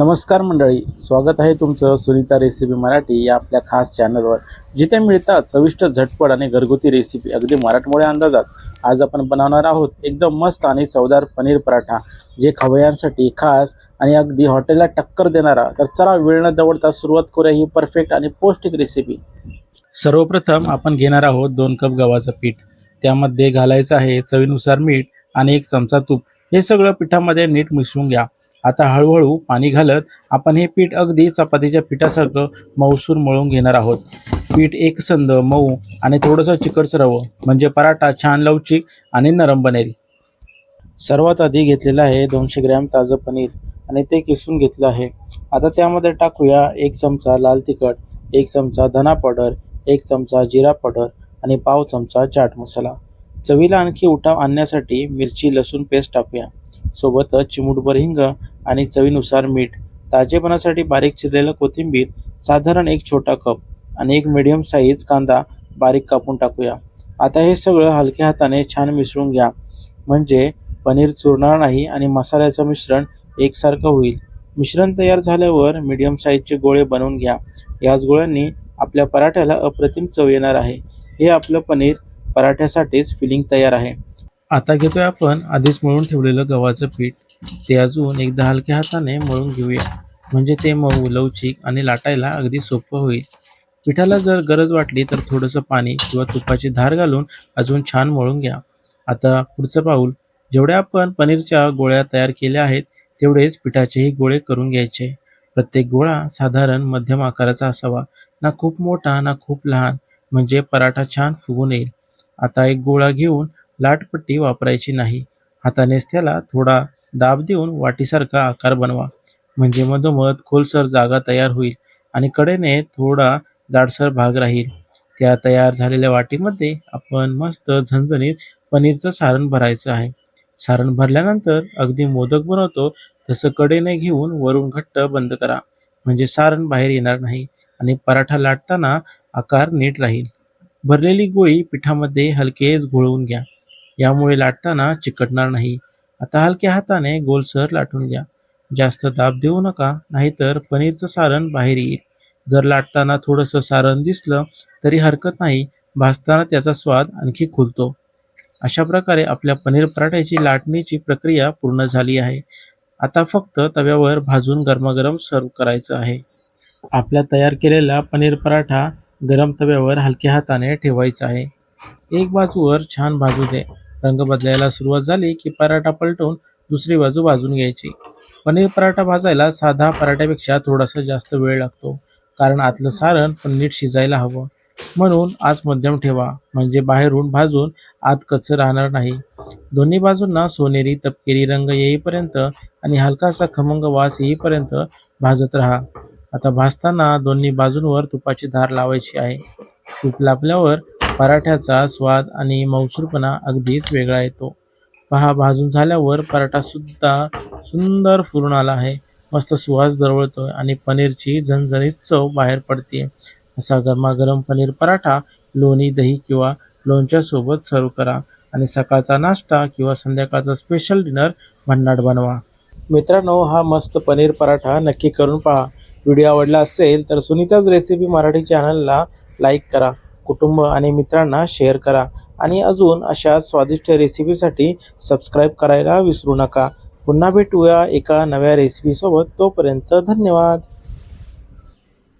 नमस्कार मंडळी स्वागत आहे तुमचं सुनीता रेसिपी मराठी या आपल्या खास चॅनलवर जिथे मिळतात चविष्ट झटपट आणि घरगुती रेसिपी अगदी मराठमोळ्या अंदाजात. आज आपण बनवणार आहोत एकदम मस्त आणि चवदार पनीर पराठा जे खवयांसाठी खास आणि अगदी हॉटेलला टक्कर देणारा. तर चला वेळ न दवडता सुरुवात करूया ही परफेक्ट आणि पौष्टिक रेसिपी सर्वप्रथम आपण घेणार आहोत दोन कप गव्हाचं पीठ. त्यामध्ये घालायचं आहे चवीनुसार मीठ आणि एक चमचा तूप. हे सगळं पिठामध्ये नीट मिसळून घ्या. आता हळूहळू पाणी घालत आपण हे पीठ अगदी चपातीच्या पिठासारखं मऊसूर मळून घेणार आहोत. पीठ एकसंद मऊ आणि थोडंसं चिकटच रवं म्हणजे पराठा छान लवचिक आणि नरम बनेल. सर्वात आधी घेतलेलं आहे दोनशे ग्रॅम ताजं पनीर आणि ते किसून घेतलं आहे. आता त्यामध्ये टाकूया एक चमचा लाल तिखट एक चमचा धना पावडर एक चमचा जिरा पावडर आणि पाव चमचा चाट मसाला. चवीला आणखी उठाव आणण्यासाठी मिरची लसूण पेस्ट टाकूया. सोबतच चिमूटभर हिंग आणि चवीनुसार मीठ. ताजेपणासाठी बारीक चिरलेलं कोथिंबीर साधारण एक छोटा कप आणि एक मिडियम साईज कांदा बारीक कापून टाकूया. आता हे सगळं हलक्या हाताने छान मिसळून घ्या. म्हणजे पनीर चुरणार नाही आणि मसाल्याचं मिश्रण एकसारखं होईल. मिश्रण तयार झाल्यावर मीडियम साईजचे गोळे बनवून घ्या. याच गोळ्यांनी आपल्या पराठ्याला अप्रतिम चव येणार आहे. हे आपलं पनीर पराठ्यासाठीच फिलिंग तयार आहे. आता घेतोय आपण आधीच मळून ठेवलेलं गव्हाचं पीठ. ते अजून एकदा हलक्या हाताने मळून घेऊया. म्हणजे ते मऊ लवचिक आणि लाटायला अगदी सोपं होईल. पिठाला जर गरज वाटली तर थोडंसं पाणी किंवा तुपाची धार घालून अजून छान मळून घ्या. आता पुढचं पाऊल. जेवढ्या आपण पनीरच्या गोळ्या तयार केल्या आहेत तेवढेच पिठाचेही गोळे करून घ्यायचे. प्रत्येक गोळा साधारण मध्यम आकाराचा असावा. ना खूप मोठा ना खूप लहान. म्हणजे पराठा छान फुगून येईल. आता एक गोळा घेऊन लाटपट्टी वापरायची नाही. हातानेच त्याला थोडा दाब देऊन वाटीसारखा आकार बनवा. म्हणजे मधोमध खोलसर जागा तयार होईल आणि कडेने थोडा जाडसर भाग राहील. त्या तयार झालेल्या वाटीमध्ये आपण मस्त झणझणीत पनीरचं सारण भरायचं आहे. सारण भरल्यानंतर अगदी मोदक बनवतो तसं कडेने घेऊन वरून घट्ट बंद करा. म्हणजे सारण बाहेर येणार नाही आणि पराठा लाटताना आकार नीट राहील. भरलेली गोळी पिठामध्ये हलकेच घोळवून घ्या. यामुळे लाटताना चिकटणार नाही. आता हलक्या हाताने गोलसर लाटून घ्या. जास्त दाब देऊ नका नाहीतर पनीरचं सारण बाहेर येईल. जर लाटताना थोडंसं सारण दिसलं तरी हरकत नाही भाजताना त्याचा स्वाद आणखी खुलतो. अशा प्रकारे आपल्या पनीर पराठ्याची लाटणीची प्रक्रिया पूर्ण झाली आहे. आता फक्त तव्यावर भाजून गरमागरम सर्व करायचं आहे. आपला तयार केलेला पनीर पराठा गरम तव्यावर हलक्या हाताने ठेवायचा आहे. एक बाजूवर छान भाजू दे. रंग बदलायला सुरुवात झाली की पराठा पलटून दुसरी बाजू भाजून घ्यायची. पनीर पराठा भाजायला साधा पराठ्यापेक्षा थोडासा जास्त वेळ लागतो. कारण आतलं सारण पण नीट शिजायला हवं. म्हणून आज मध्यम ठेवा. म्हणजे बाहेरून भाजून आत कच्च राहणार नाही. दोन्ही बाजूंना सोनेरी तपकिरी रंग येईपर्यंत आणि हलकासा खमंग वास येईपर्यंत भाजत राहा. आता भाजताना दोन्ही बाजूंवर तुपाची धार लावायची आहे. तूप लापल्यावर पराठ्याचा स्वाद आणि मौसूरपणा अगदीच वेगळा येतो. पहा भाजून झाल्यावर पराठासुद्धा सुंदर फुरून आला आहे. मस्त सुवास दरवळतोय आणि पनीरची झणझणीत चव बाहेर पडते असा गरमागरम पनीर पराठा लोणी दही किंवा लोणच्या सोबत सर्व करा आणि सकाळचा नाश्ता किंवा संध्याकाळचा स्पेशल डिनर भन्नाट बनवा. मित्रांनो हा मस्त पनीर पराठा नक्की करून पहा. व्हिडिओ आवडला असेल तर सुनीताज रेसिपी मराठी चॅनलला लाईक करा. कुटुंब आणि मित्रांना शेअर करा. आणि अजून अशा स्वादिष्ट रेसिपीसाठी सबस्क्राईब करायला विसरू नका. पुन्हा भेटूया एका नव्या रेसिपीसोबत तोपर्यंत धन्यवाद.